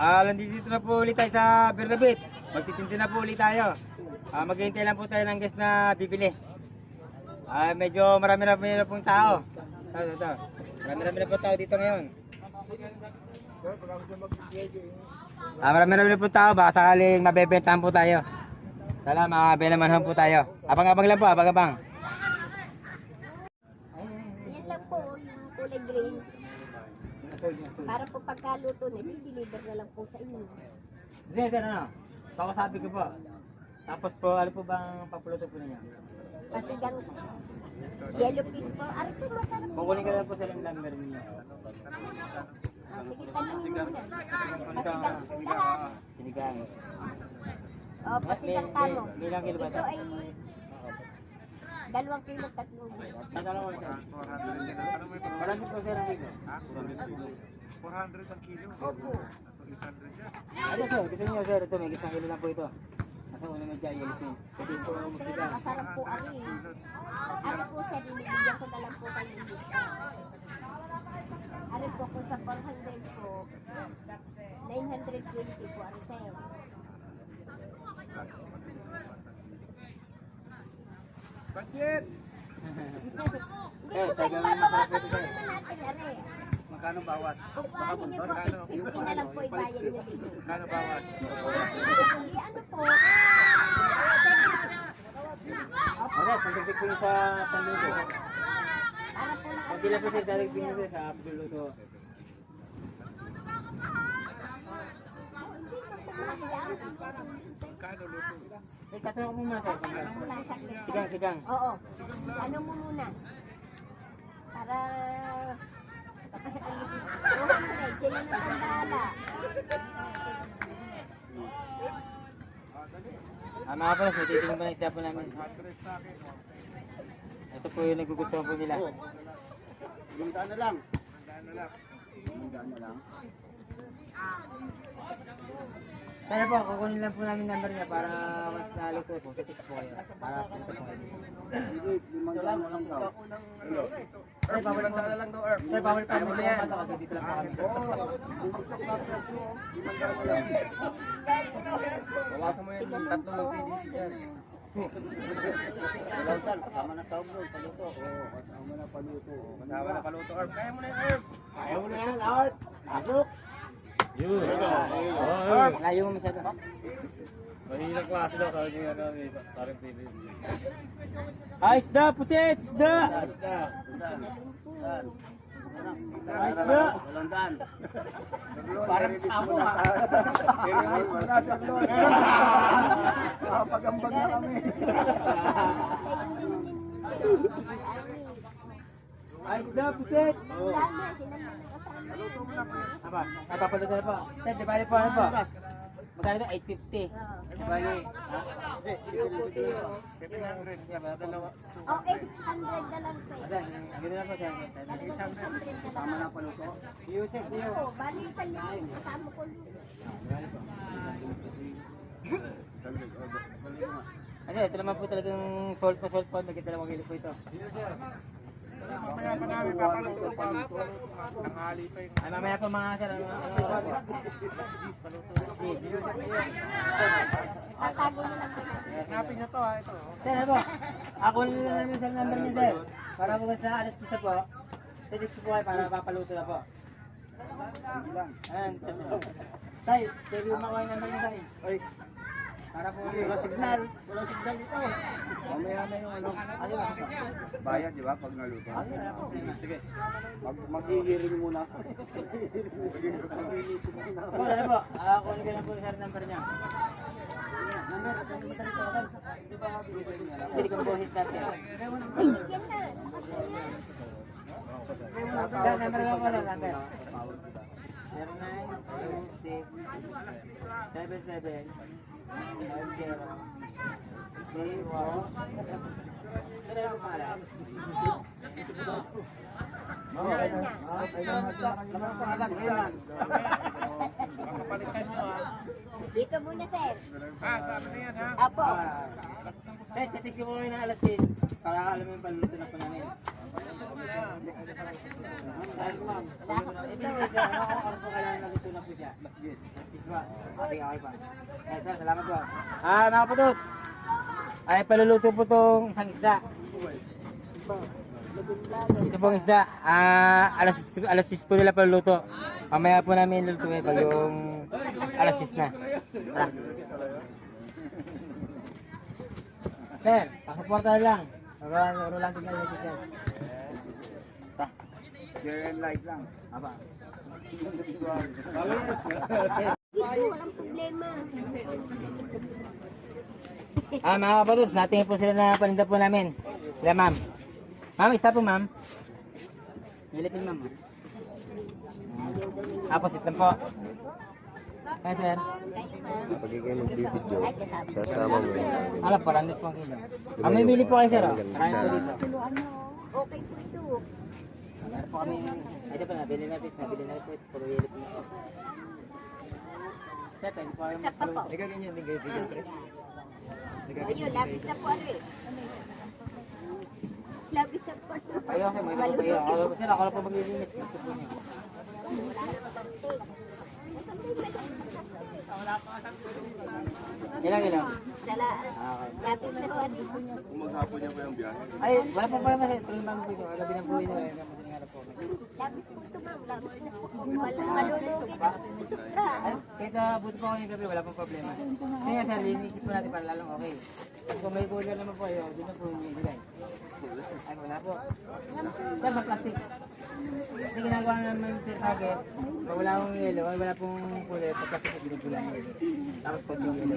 Ah, nandito na po ulit tayo sa Berna Beach. Magtitinda na po ulit tayo. Ah, maghihintay lang po tayo ng guest na bibili. Ah, medyo marami-rami na pong tao. Ito, ito. Marami-rami na pong tao dito ngayon. Ah, marami-rami na pong tao. Baka sakaling mabebentahan po tayo. Sala, makabelamanhan po tayo. Abang-abang lang po, abang-abang. Yan lang po, yung kulay green. Para po pagkaluto na, i-deliver na lang po sa inyo. Sir, sir, ano? Pakasabi ko po. Tapos po, ano po bang papuluto po ninyo? Patigang yellow pin po. Ari po, masarap. Kukunin ko lang po sa lang number ninyo. Ah, sige, tanong muna. Pasigang lahat. sinigang. O, pasigang kamo. May ilang kilo ba ito? Ito ay dalawang kilo, tatlong kilo. Ko sir. Marami po sir ang kilo. 400 ang kilo. Opo. Ano sir, gusto niyo sir, ito may isang kilo lang po ito. Nasa una medyo yellow pin. Pwede po Pero magsigang. masarap po ari. Ari po sir, binibigyan ko na lang po kayo ng. Ari po kung sa 400 po, 920 po ari sir. Budget! Hindi Eh, masarap ito, po sir. naman natin. Magkano bawat? Kung paano niyo po, 50 na lang po ibayad niyo dito. Magkano bawat? Hindi ano po, Okay, pagdating po yung sa panluto. para po lang Pag lang po sir, direct din sir sa panluto. Magkano luto? Eh, tatanong ko muna. Muna saglit. Sigang, sigang. Oo. Ano mo muna? Para... Oh, sila na ang bahala. Ah, mga pala, pa ng isa po namin. 100 sa akin. Ito po yung nagugustuhan po nila. Yung daan na lang. Daan na lang. Yung daan na lang. Kaya po, kukunin lang po namin number niya para mas naluto po. Titik po kayo. Para punta po kayo. Limang daan na lang daw. Sir, bawal po. na lang daw, Erp. Sir, bawal po. Po. Bawal Dito lang po kami. Oo. Bumagsak na presyo. Limang daan na lang. Bawasan mo yan. Yung tatlong ng PDC dyan. Dalawtan, kasama na sa ulo, paluto. Oo, kasama na paluto. Kasama na paluto, Erp. Kaya mo na yan, Erp. Kaya mo na yan, Erp. Pasok. Yun. Erp. Layo mo masyado. Mahirap klase daw, sabi niya na, parang PDC. Ah, isda, pusit, isda. Ay, isda. Walang Parang amo ha. I-release mo na sa Lord. Nakapagambag na kami. Ay, isda, pusit. Lama, sila na. Apa? Napapaluto na po. Sir, di bali po ano po? Magkano na? 850. Oo. Di bali. Ha? 700. Dalawa. Oh, 800 na lang sir. Ayan, gano'n na po sir. 800 na Tama lang. na paluto. Yusef, Dio. Oo, bali sa link, kasama ko yun. Ano, ito naman po talagang salt po, salt po. Magkita dalawang kilo po ito. Mamaya pa namin papaluto pa. Tanghali pa yung... Ay, mamaya po mga sir. Ano, ano, Tatago na lang. Hanapin na to ha, ito. Sir, ano? Ako nila namin sa number niya, sir. Para po sa alas isa po. Titik po kayo para papaluto na po. Ayan, sir. Tay, sir yung mga number niya, tay. Ay, Para po. wala signal. Wala signal dito. Mamaya na yung ano. Bayad, di ba, pag naluto? Sige. Mag maghihiring muna. Muna. Po, ano po? Ah, kunin na po sir number niya. Number, yung. Hindi ko po hit natin. Na, number ko pala, number. 0926 77 50 Sir, po pala? Naman pangalan, kailan? Dito muna sir. Ah, sabi na yan ha? Apo. Titik ko muna ng alas 10. para alam mo yung paluluto na po namin. Salamat po. Ah. Ay, paluluto po tong isang isda. Ito pong isda. Ah, alas, alas 6 po nila paluluto. Mamaya po namin lulutuin pag yung alas 6 na. Tara. Sir, pasuporta lang. Para nuro lang din kayo sir. Ta. And like lang. Aba. Walang problema. Ah, mga kapatos, natingin po sila na paninda po namin. Sila ma'am. Ma'am, isa po ma'am. Nilipin ma'am. Tapos ito po. Kaya sir. Pag ikaw magbibideo, sasama mo yun. Alam po, landit po ang kilo. Ah, may bili po kayo sir. Marami po dito. Okay po ito. Meron po kami. Ito po, nabili na ito. Nabili na ito. Puro yelip na ito. Sir, pwede po kayo pa po. Ikaw ganyan din kayo. Ayun, labis na po ano eh. Labis na po. Kayo kasi may naman kayo. Ako, sir, ako lang po maglilinis. Gusto po niyo. Ilang ilang? Sala. Ah, okay. Labis na po. Kung maghapon niya pa yung biyahe. Ay, wala po pala mas. Tuloy lang po ito. Wala binang po ito. Wala po nga po. Na ito ma'am. Labis na po. Malulugin. Ah. Ay, kahit buti po gabi, wala pong problema. Kaya sir, linisip po natin para lalong okay. Kung may cooler naman po kayo, doon na po yung. Ay, wala po. Sir, sa plastic. Kasi ginagawa naman akin, pag wala akong yelo, ay wala pong pag plastic po binugulan ng yelo. Tapos po yung yelo.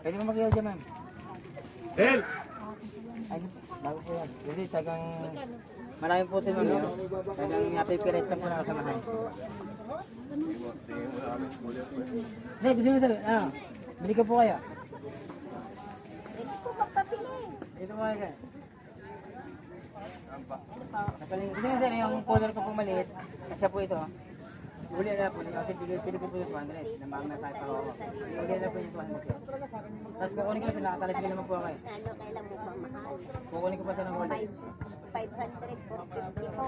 Pwede mo mag-yelo dyan, ma'am. Hel! Ay, bago po yan. Kasi tagang maraming po tinun, no? Tagang napipiret lang po na kasamahan. Hindi, gusto nyo sir, ano? Bili ko po kayo. Hindi po magpapili. Dito po kayo. Gusto nyo sir, yung color ko pong maliit, kasya po ito. Uli na po, kasi bili ko po yung 200, na mga nasa ito ako. Uli na po yung 200 sir. Tapos kukunin ko sir, nakatalas ko naman po ako eh. Ano kailan mo pa mahal? Kukunin ko pa siya ng wallet. 500 for 50 po.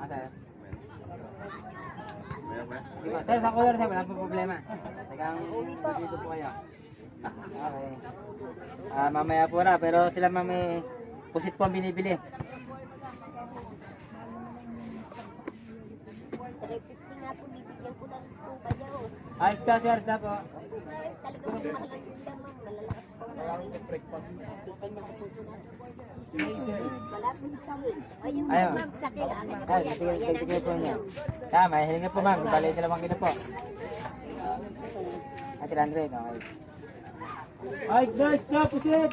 Ah, sir. Sir, sa color sir, wala pong problema. Tagang dito po kayo. Okay. Ah, mamaya po na, pero sila mami pusit po ang binibili. 350 nga po, bibigyan ko lang po kayo. Ayos ka, sir, sa po. Talagang mahal ang tinda ma'am. Malalakas po na. Na. Wala po sa Ayun Ayun. ma'am, sa kailangan po Ay, yan. sige, sige, po niya. Tama, hilinga po ma'am. Bali, dalawang kilo po. Ah, 300, okay. Ay, guys, na, pusit!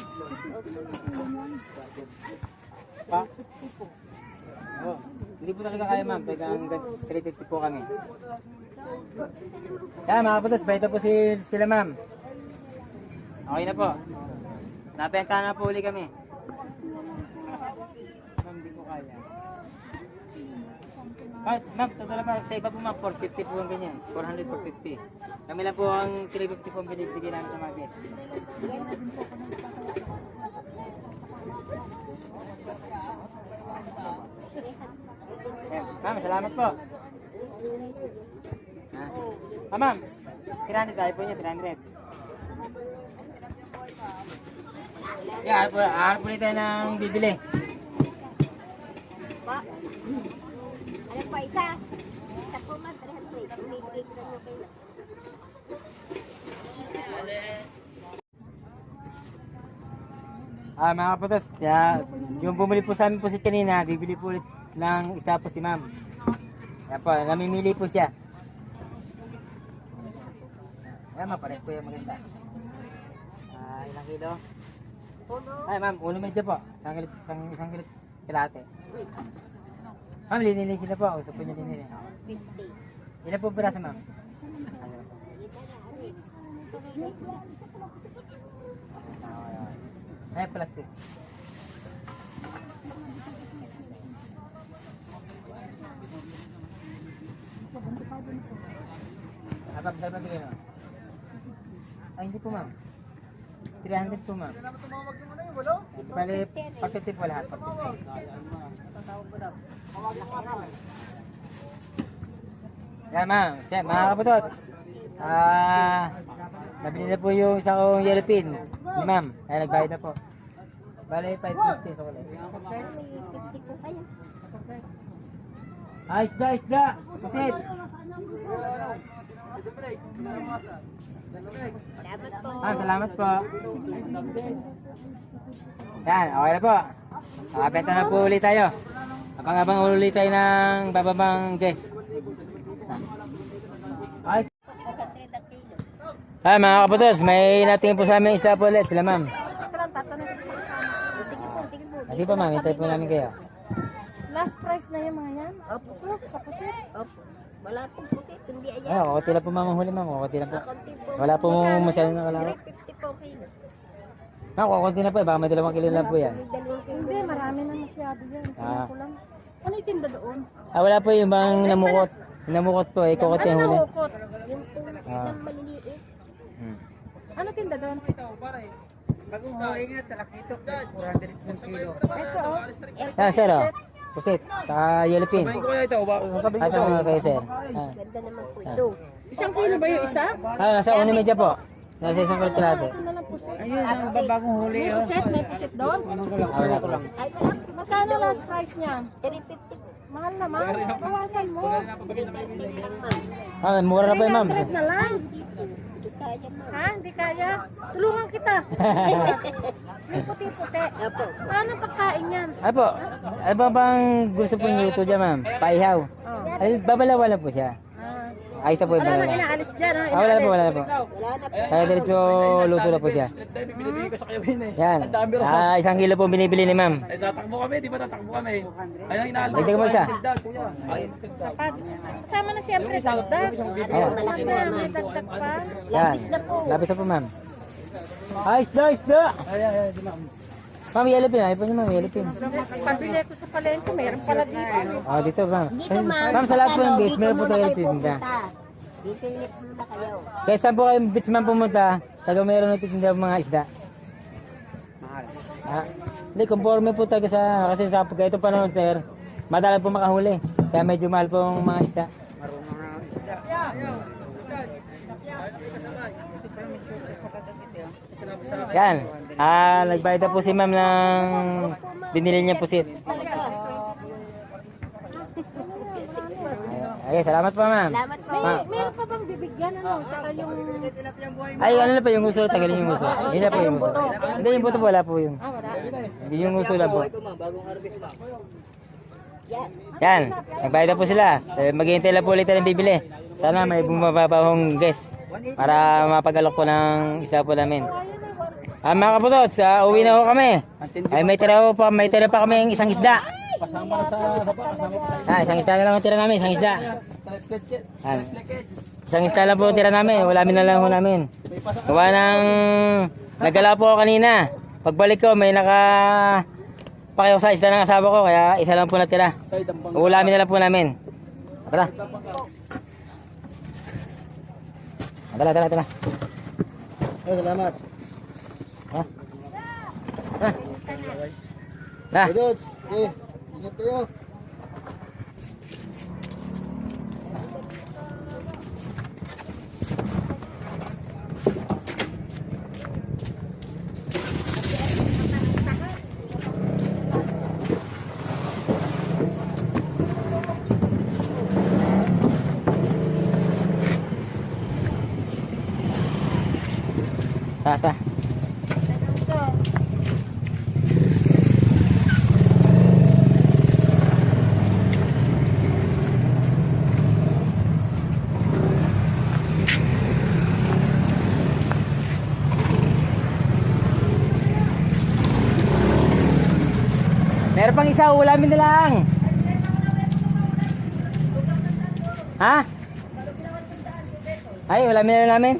Pa? Oh, hindi po talaga kaya ma'am. Pwede ang 350 po kami. Yan, mga kapatos, bayad na po si, sila ma'am. Okay na po. Napenta na po uli kami. Ma'am, hindi ko kaya. Kahit, ma'am, totoo pa, sa iba po ma'am, 450 po ang ganyan. 400, 450. Kami lang po ang 350 po ang binibigyan namin sa mga guests. Ayan, ma'am, salamat po. Ha? Ah, ma'am, 300 tayo po niya, 300. Yeah, harap po, harap po tayo ng bibili. Pa. Ano pa isa? Isa po ma'am, 300. Bibigay ko lang kayo. Ah, mga kapatos, kaya yung bumili po sa amin po si kanina, bibili po ulit ng isa po si ma'am. Kaya po, namimili po siya. Kaya mapares po yung maganda. Ah, ilang kilo? Puno. Ay, ma'am, ulo medyo po. Isang kilit, isang, isang kilit kilate. Ma'am, linilisin na po. Gusto po niya linilisin. 50. Ilan po piraso, ma'am? Ay, plastic. Bisa ba bigyan mo? Ay, hindi po ma'am. 300 po ma'am. Bali, 50 po lahat. 50. Yan ma'am. Yan, mga kaputot. Ah, nabili na po yung isa kong yellow pin. Ni ma'am. Ay, nagbayad na po. Bali, 550 sa kulay. Pero may 50 po kayo. Ah, isda, isda! Pusit! Dapat po. Ah, salamat po. Yan, okay na po. Nakabenta na po ulit tayo. Abang-abang ulit tayo ng bababang guest. Ay, mga kaputos, may natingin po sa amin isa po ulit sila ma'am. Kasi po ma'am, hintay po namin kayo. Last price na yung mga yan. Opo. Pusit. Opo. Wala pong pusit, hindi ayan. Ay, okay lang po ma'am ang huli ma'am, okay lang po. Kakunti po. Wala po masyadong nakalaro. 350 po kilo. Ma'am, kukunti na po, eh, baka may dalawang kilo lang po yan. May dalawang kilo. Hindi, marami na masyado yan. Ah. Ko lang. Ano yung tinda doon? Ah, wala po yung bang namukot. Yung namukot po, eh, kukot Ano yung huli. nahukot? Yung po na Ah. isang maliliit. Hmm. Ano tinda doon? Bagong huli nga, talakito, 400 kilo. Ito oh. Ah, sir, oh. Pusit, sa yellow pin. Ah, ito mga kayo, sir. Ah. Ganda naman po ito. Isang kilo ba yung isa? Ah, nasa uno medya po. Nasa isang kalkulate. Ito na. Ayun, ang babagong huli. May pusit? May pusit doon? Ah, wala po. Ay, wala. Magkano last price niyan? 350 po. Mahal naman. Bawasan mo. 330 lang ma'am. Ah, mura na po yung ma'am. 300 na lang. Hindi kaya ma'am. Ha? Hindi kaya? Tulungan kita. May puti-puti. Opo. Paano pagkain yan? Ano po? Ano ba bang gusto po yung luto dyan, ma'am? Paihaw. Oh. Ay, babalawa lang po siya. Ah. Ayos na po yung Wala nang balawa. inaalis dyan. Ha? Ah, wala na po, wala na po. Wala na po. Kaya diretso luto na po siya. Yan. Ah, isang kilo po binibili ni ma'am. Ay, tatakbo kami, di ba tatakbo kami? Ay, ang inaalala. Dagdag mo isa. Ay, Sapat. Kasama na siyempre dagdag. Oo. Malaki naman. may dagdag pa. Yan. Lapis na po, ma'am. Ah, isda, isda! Ma'am, yellow pin. Ayaw po niyo, ma'am, yellow pin. Pabili ko sa palengke, meron pala dito. Ah, dito, ma'am. Dito ma'am. Ma'am, sa lahat po ng beach, meron po tayo tinda. Dito muna kayo. Kaya saan po kayo beach ma'am pumunta, taga meron ng titinda ng mga isda. Mahal. Ah, hindi, conforme po talaga sa, kasi sa ganito panahon, sir, madalang po makahuli. Kaya medyo mahal po ang mga isda. Yan. Ah, nagbayad na po si ma'am ng binili niya pusit. Ay, salamat po ma'am. Salamat po. Ma'am. Meron pa bang bibigyan ano? Tsaka yung... Ay, ano na pa yung uso? Tagalin yung uso. Hindi na po yung uso. Hindi yung buto wala po yung. Ah, wala. Hindi yung uso lang po. Yan. Yan, nagbayad na po sila. Eh, Maghihintay lang po ulit ng bibili. Sana may bumababahong guest para mapagalok po ng isda po namin. Ah, mga kaputot, sa uwi na ho kami. Ay, may tira ho pa, may tira pa kami isang isda. Ah, isang isda na lang ang tira namin, isang isda. Ah, isang isda lang po tira namin, wala min na lang ho namin. Gawa ng, nagala po ako kanina. Pagbalik ko, may naka, pakiyaw sa isda ng asawa ko, kaya isa lang po natira. Uulamin na lang po namin. Tara. Tara, tara, tara. Salamat. Tara. Na. Dudes, eh, ingat kayo. Ta, ta. Isa, ulamin na lang. Ha? Ay, ulamin na lang namin.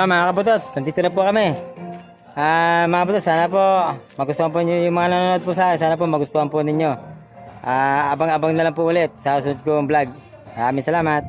Ah, mga kaputos, nandito na po kami. Ah, mga kaputos, sana po magustuhan po niyo yung mga nanonood po sa akin. Sana po magustuhan po ninyo. Ah, abang-abang na lang po ulit sa susunod kong vlog. Maraming salamat.